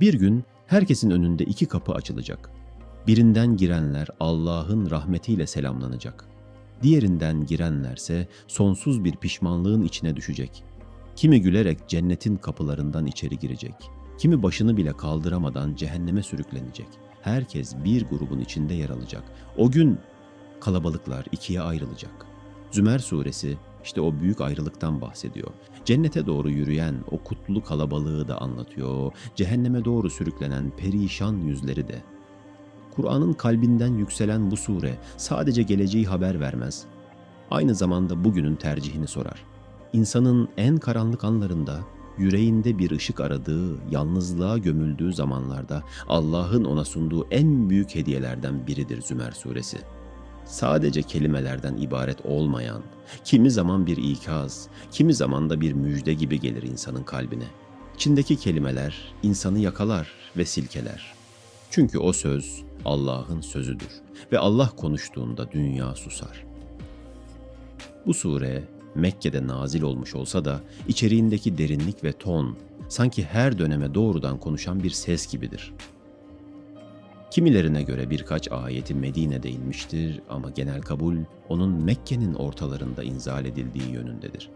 Bir gün herkesin önünde iki kapı açılacak. Birinden girenler Allah'ın rahmetiyle selamlanacak. Diğerinden girenlerse sonsuz bir pişmanlığın içine düşecek. Kimi gülerek cennetin kapılarından içeri girecek. Kimi başını bile kaldıramadan cehenneme sürüklenecek. Herkes bir grubun içinde yer alacak. O gün kalabalıklar ikiye ayrılacak. Zümer suresi işte o büyük ayrılıktan bahsediyor. Cennete doğru yürüyen o kutlu kalabalığı da anlatıyor. Cehenneme doğru sürüklenen perişan yüzleri de. Kur'an'ın kalbinden yükselen bu sure sadece geleceği haber vermez. Aynı zamanda bugünün tercihini sorar. İnsanın en karanlık anlarında yüreğinde bir ışık aradığı, yalnızlığa gömüldüğü zamanlarda Allah'ın ona sunduğu en büyük hediyelerden biridir Zümer suresi. Sadece kelimelerden ibaret olmayan, kimi zaman bir ikaz, kimi zaman da bir müjde gibi gelir insanın kalbine. İçindeki kelimeler insanı yakalar ve silkeler. Çünkü o söz Allah'ın sözüdür ve Allah konuştuğunda dünya susar. Bu sure Mekke'de nazil olmuş olsa da içeriğindeki derinlik ve ton sanki her döneme doğrudan konuşan bir ses gibidir. Kimilerine göre birkaç ayeti Medine'de inmiştir ama genel kabul onun Mekke'nin ortalarında inzal edildiği yönündedir.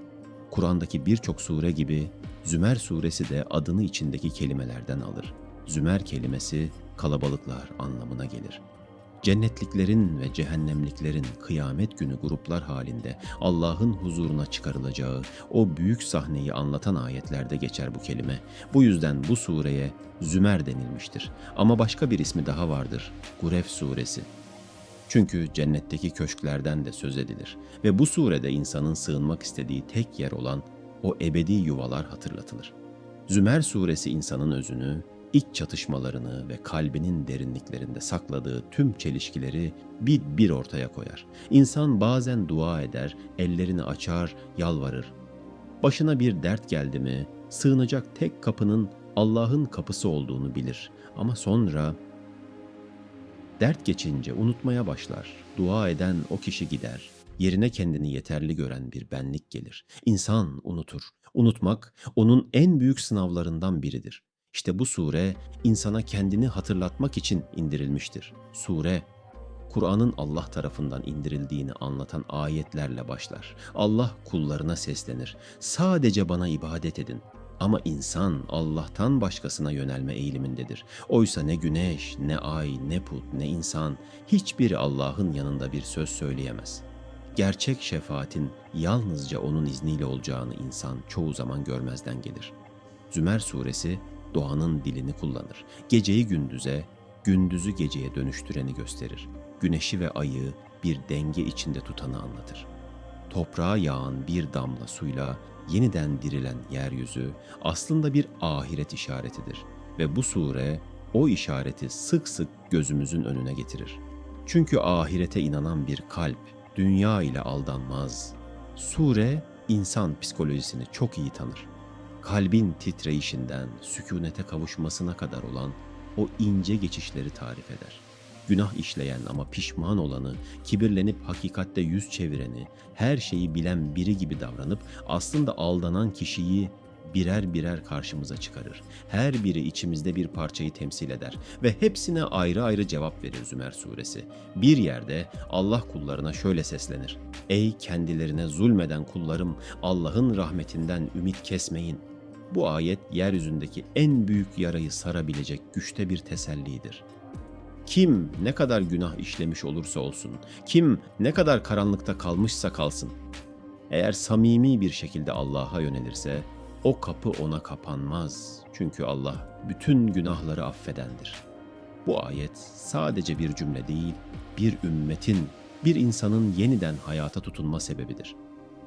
Kur'an'daki birçok sure gibi Zümer suresi de adını içindeki kelimelerden alır. Zümer kelimesi kalabalıklar anlamına gelir. Cennetliklerin ve cehennemliklerin kıyamet günü gruplar halinde Allah'ın huzuruna çıkarılacağı o büyük sahneyi anlatan ayetlerde geçer bu kelime. Bu yüzden bu sureye Zümer denilmiştir. Ama başka bir ismi daha vardır. Guref suresi. Çünkü cennetteki köşklerden de söz edilir ve bu surede insanın sığınmak istediği tek yer olan o ebedi yuvalar hatırlatılır. Zümer suresi insanın özünü, iç çatışmalarını ve kalbinin derinliklerinde sakladığı tüm çelişkileri bir bir ortaya koyar. İnsan bazen dua eder, ellerini açar, yalvarır. Başına bir dert geldi mi, sığınacak tek kapının Allah'ın kapısı olduğunu bilir. Ama sonra dert geçince unutmaya başlar. Dua eden o kişi gider. Yerine kendini yeterli gören bir benlik gelir. İnsan unutur. Unutmak onun en büyük sınavlarından biridir. İşte bu sure insana kendini hatırlatmak için indirilmiştir. Sure Kur'an'ın Allah tarafından indirildiğini anlatan ayetlerle başlar. Allah kullarına seslenir. Sadece bana ibadet edin. Ama insan Allah'tan başkasına yönelme eğilimindedir. Oysa ne güneş, ne ay, ne put, ne insan hiçbiri Allah'ın yanında bir söz söyleyemez. Gerçek şefaatin yalnızca onun izniyle olacağını insan çoğu zaman görmezden gelir. Zümer suresi doğanın dilini kullanır. Geceyi gündüze, gündüzü geceye dönüştüreni gösterir. Güneşi ve ayı bir denge içinde tutanı anlatır. Toprağa yağan bir damla suyla yeniden dirilen yeryüzü aslında bir ahiret işaretidir ve bu sure o işareti sık sık gözümüzün önüne getirir. Çünkü ahirete inanan bir kalp dünya ile aldanmaz. Sure insan psikolojisini çok iyi tanır kalbin titreyişinden sükunete kavuşmasına kadar olan o ince geçişleri tarif eder. Günah işleyen ama pişman olanı, kibirlenip hakikatte yüz çevireni, her şeyi bilen biri gibi davranıp aslında aldanan kişiyi birer birer karşımıza çıkarır. Her biri içimizde bir parçayı temsil eder ve hepsine ayrı ayrı cevap verir Zümer suresi. Bir yerde Allah kullarına şöyle seslenir. Ey kendilerine zulmeden kullarım Allah'ın rahmetinden ümit kesmeyin. Bu ayet yeryüzündeki en büyük yarayı sarabilecek güçte bir tesellidir. Kim ne kadar günah işlemiş olursa olsun, kim ne kadar karanlıkta kalmışsa kalsın, eğer samimi bir şekilde Allah'a yönelirse o kapı ona kapanmaz. Çünkü Allah bütün günahları affedendir. Bu ayet sadece bir cümle değil, bir ümmetin, bir insanın yeniden hayata tutunma sebebidir.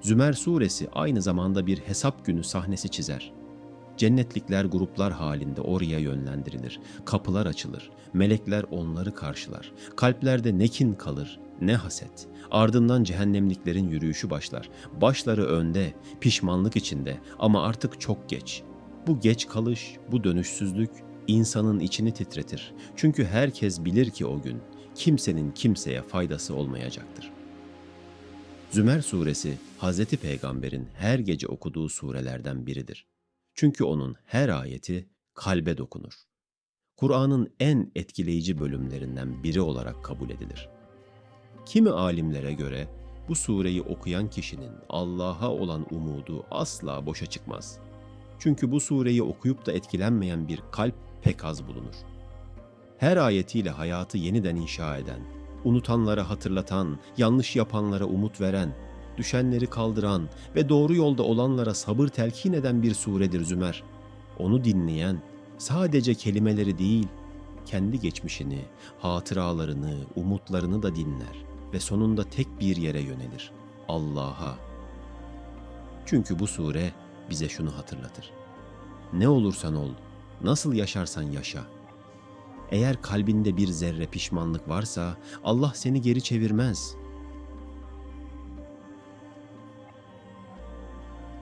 Zümer suresi aynı zamanda bir hesap günü sahnesi çizer. Cennetlikler gruplar halinde oraya yönlendirilir. Kapılar açılır. Melekler onları karşılar. Kalplerde ne kin kalır, ne haset. Ardından cehennemliklerin yürüyüşü başlar. Başları önde, pişmanlık içinde ama artık çok geç. Bu geç kalış, bu dönüşsüzlük insanın içini titretir. Çünkü herkes bilir ki o gün kimsenin kimseye faydası olmayacaktır. Zümer suresi Hazreti Peygamber'in her gece okuduğu surelerden biridir. Çünkü onun her ayeti kalbe dokunur. Kur'an'ın en etkileyici bölümlerinden biri olarak kabul edilir. Kimi alimlere göre bu sureyi okuyan kişinin Allah'a olan umudu asla boşa çıkmaz. Çünkü bu sureyi okuyup da etkilenmeyen bir kalp pek az bulunur. Her ayetiyle hayatı yeniden inşa eden, unutanlara hatırlatan, yanlış yapanlara umut veren, düşenleri kaldıran ve doğru yolda olanlara sabır telkin eden bir suredir Zümer. Onu dinleyen sadece kelimeleri değil, kendi geçmişini, hatıralarını, umutlarını da dinler ve sonunda tek bir yere yönelir. Allah'a. Çünkü bu sure bize şunu hatırlatır. Ne olursan ol, nasıl yaşarsan yaşa. Eğer kalbinde bir zerre pişmanlık varsa Allah seni geri çevirmez.